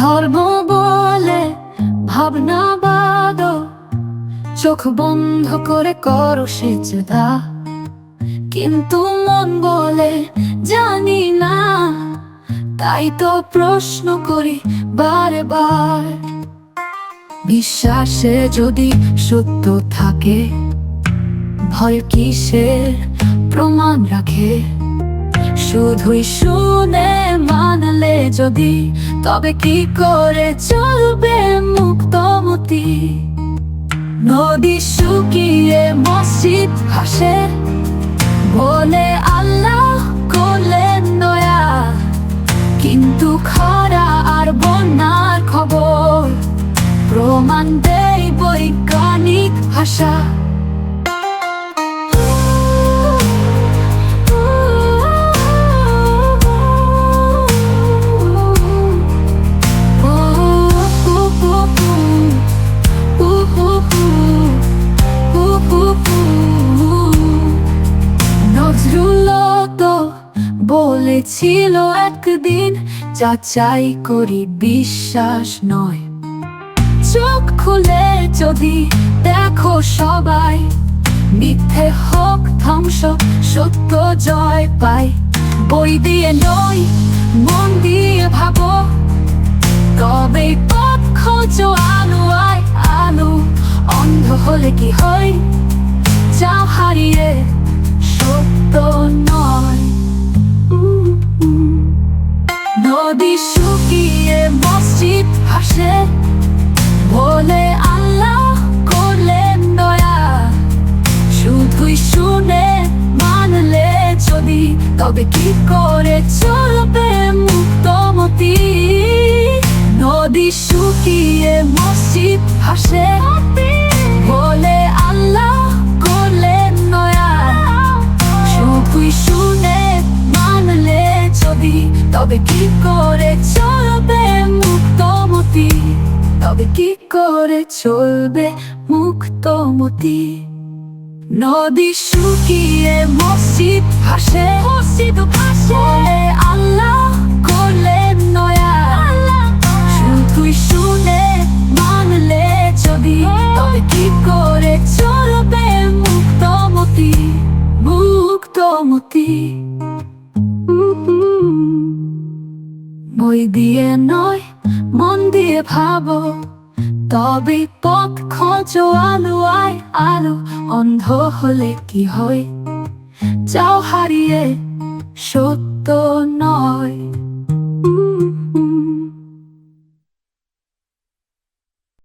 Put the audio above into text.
ধর্ম বলে, ভাবনা বাদ। চোখ বন্ধ করে কর সে কিন্তু মন বলে, জানি না। তাই তো প্রশ্ন করি বারে বার বিশ্বাসে যদি সত্য থাকে, ভয় কিসের প্রমাণ রাখে? শুধুই শুনে মা যদি, তবে কি করে চলবে মুক্তমতি? নদী শুকিয়ে মসজিদ ভাসে বলে আল্লাহ করলেন দয়া। কিন্তু খরা আর বন্যার খবর, প্রমাণ দেয় বৈজ্ঞানিক ভাষা। বলেছিল একদিন যাচাই করি বিশ্বাস নয়। চোখ খুলে যদি দেখো সবাই, মিথ্যে হোক, ধ্বংস, সত্য জয় পাই। বই দিয়ে নয় মন দিয়ে ভাবো তবে পথ খোঁজো আলো আয়, আলো অন্ধ হলে কি হয়? যাও হারিয়ে সত্য তবে কি করে চলবে মুক্তমতি? নদী শুকিয়ে মসজিদ ভাসে। বলে আল্লাহ করলেন দয়া শুধুই শুনে মানলে যদি, তবে কি করে চলবে মুক্তমতি? তবে কি করে চলবে মুক্তমতি? নদী শুকিয়ে মসজিদ ভাসে। মসজিদ ভাসে। আল্লাহ করলেন নয়া। তুই শুনে মানলে যদি তবে কি করে চলবে মুক্তমতি মুক্তমতি? বই দিয়ে নয় মন দিয়ে ভাবো। তবে পথ খোঁজো আলো আয় আলো অন্ধ হলে কি হয়? যাও হারিয়ে সত্য নয়।